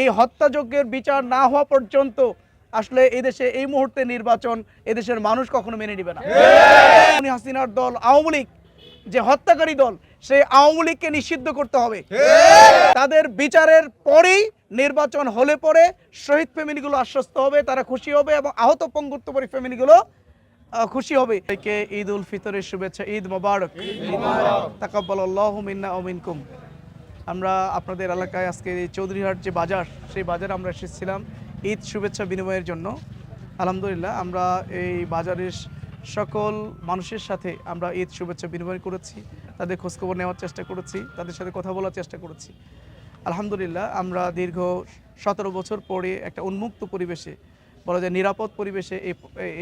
এই হত্যাযজ্ঞের বিচার না হওয়া পর্যন্ত আসলে এদেশে এই মুহূর্তে নির্বাচন এদেশের মানুষ কখনো মেনে নেবে না। হাসিনার দল আওয়ামী লীগ যে হত্যাকারী দল সেই আওয়ামী লীগকে নিষিদ্ধ করতে হবে। তাদের বিচারের পরেই নির্বাচন হলে পরে শহীদ ফ্যামিলিগুলো আশ্বস্ত হবে তারা খুশি হবে এবং আহত পঙ্গুত্বপরী ফ্যামিলিগুলো খুশি হবে। ঈদ উল ফিতরের শুভেচ্ছা ঈদ মোবারক। তাকাব্বাল মিন্না ও মিনকুম। আমরা আপনাদের এলাকায় আজকে এই চৌধুরীহাট যে বাজার সেই বাজারে আমরা এসেছিলাম ঈদ শুভেচ্ছা বিনিময়ের জন্য। আলহামদুলিল্লাহ আমরা এই বাজারের সকল মানুষের সাথে আমরা ঈদ শুভেচ্ছা বিনিময় করেছি তাদের খোঁজখবর নেওয়ার চেষ্টা করেছি তাদের সাথে কথা বলার চেষ্টা করেছি। আলহামদুলিল্লাহ আমরা দীর্ঘ সতেরো বছর পরে একটা উন্মুক্ত পরিবেশে বলা যায় নিরাপদ পরিবেশে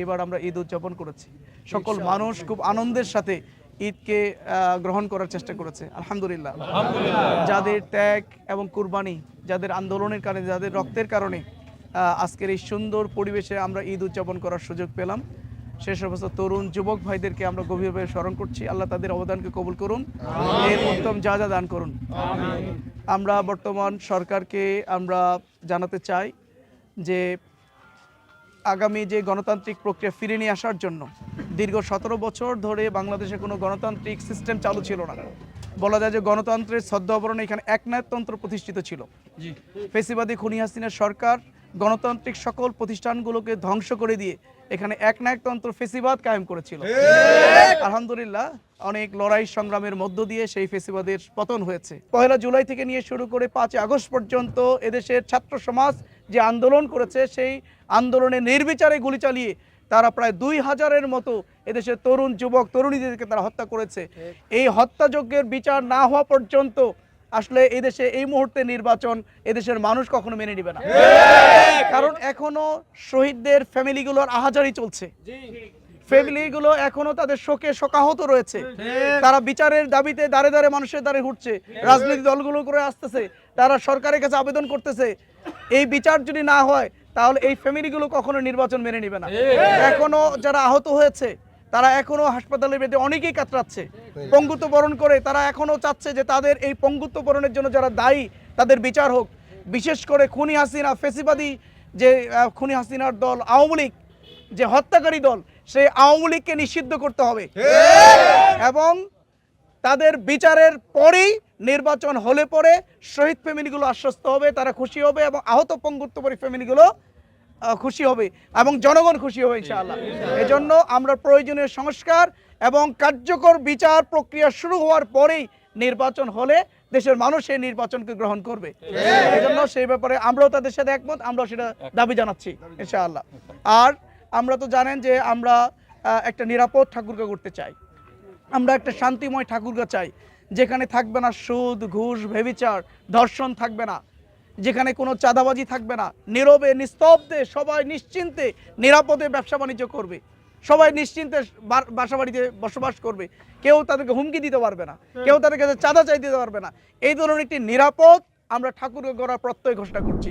এবার আমরা ঈদ উদযাপন করেছি। সকল মানুষ খুব আনন্দের সাথে ঈদকে গ্রহণ করার চেষ্টা করেছে। আলহামদুলিল্লাহ। যাদের ত্যাগ এবং কুরবানি যাদের আন্দোলনের কারণে যাদের রক্তের কারণে আজকের এই সুন্দর পরিবেশে আমরা ঈদ উদযাপন করার সুযোগ পেলাম। সে সমস্ত তরুণ যুবক ভাইদেরকে আমরা গভীরভাবে স্মরণ করছি। আল্লাহ তাদের অবদানকে কবুল করুন। এর উত্তম যা যা দান করুন। আমরা বর্তমান সরকারকে আমরা জানাতে চাই যে আগামী যে গণতান্ত্রিক প্রক্রিয়া ফিরে নিয়ে আসার জন্য দীর্ঘ সতেরো বছর ধরে বাংলাদেশে কোনো গণতান্ত্রিক সিস্টেম চালু ছিল না। বলা যায় যে গণতন্ত্রের সদ্যাবরণে এখানে একনায়কতন্ত্র প্রতিষ্ঠিত ছিল। ফেসিবাদী খুনি হাসিনার সরকার গণতান্ত্রিক সকল প্রতিষ্ঠানগুলোকে ধ্বংস করে দিয়ে এখানে একনায়কতন্ত্র ফেসিবাদ কায়েম করেছিল। আলহামদুলিল্লাহ অনেক লড়াই সংগ্রামের মধ্য দিয়ে সেই ফেসিবাদের পতন হয়েছে। পয়লা জুলাই থেকে নিয়ে শুরু করে পাঁচ আগস্ট পর্যন্ত এদেশের ছাত্র সমাজ যে আন্দোলন করেছে সেই আন্দোলনে নির্বিচারে গুলি চালিয়ে তারা প্রায় দুই হাজারের মতো এদেশের তরুণ যুবক তরুণীদেরকে তারা হত্যা করেছে। এই হত্যাযজ্ঞের বিচার না হওয়া পর্যন্ত আসলে এদেশে এই মুহূর্তে নির্বাচন এদেশের মানুষ কখনো মেনে নেবে না। কারণ এখনও শহীদদের ফ্যামিলিগুলোর আহাজারি চলছে। ফ্যামিলিগুলো এখনও তাদের শোকে শোকাহত রয়েছে। তারা বিচারের দাবিতে দাঁড়ে দাঁড়ে মানুষের দাঁড়ে উঠছে রাজনৈতিক দলগুলো করে আসতেছে। তারা সরকারের কাছে আবেদন করতেছে। এই বিচার যদি না হয় তাহলে এই ফ্যামিলিগুলো কখনো নির্বাচন মেনে নেবে না। এখনও যারা আহত হয়েছে তারা এখনও হাসপাতালের বেডে অনেকেই কাতরাচ্ছে। পঙ্গুত্ব বরণ করে তারা এখনও চাচ্ছে যে তাদের এই পঙ্গুত্ব বরণের জন্য যারা দায়ী তাদের বিচার হোক। বিশেষ করে খুনি হাসিনা ফেসিবাদী যে আহ, খুনি হাসিনার দল আওয়ামী লীগ যে হত্যাকারী দল সেই আওয়ামী লীগকে নিষিদ্ধ করতে হবে। এবং তাদের বিচারের পরেই নির্বাচন হলে পরে শহীদ ফ্যামিলিগুলো আশ্বস্ত হবে, তারা খুশি হবে এবং আহত পঙ্গুত্বপরী ফ্যামিলিগুলো খুশি হবে এবং জনগণ খুশি হবে ইনশাআল্লাহ। এজন্য আমরা প্রয়োজনীয় সংস্কার এবং কার্যকর বিচার প্রক্রিয়া শুরু হওয়ার পরেই নির্বাচন হলে দেশের মানুষ এই নির্বাচনকে গ্রহণ করবে। এজন্য সেই ব্যাপারে আমরাও তাদের সাথে একমত, আমরাও সেটা দাবি জানাচ্ছি ইনশাআল্লাহ। আর আমরা তো জানেন যে আমরা একটা নিরাপদ ঠাকুরকে করতে চাই। আমরা একটা শান্তিময় ঠাকুরগা চাই। যেখানে থাকবে না সুদ ঘুষ ভেবিচার ধর্ষণ থাকবে না। যেখানে কোনো চাঁদাবাজি থাকবে না। নীরবে নিস্তব্ধে সবাই নিশ্চিন্তে নিরাপদে ব্যবসা বাণিজ্য করবে। সবাই নিশ্চিন্তে বাসা বাড়িতে বসবাস করবে। কেউ তাদেরকে হুমকি দিতে পারবে না। কেউ তাদের কাছে চাঁদা চাই দিতে পারবে না। এই ধরনের একটি নিরাপদ আমরা ঠাকুরকে গড়ার প্রত্যয় ঘোষণা করছি।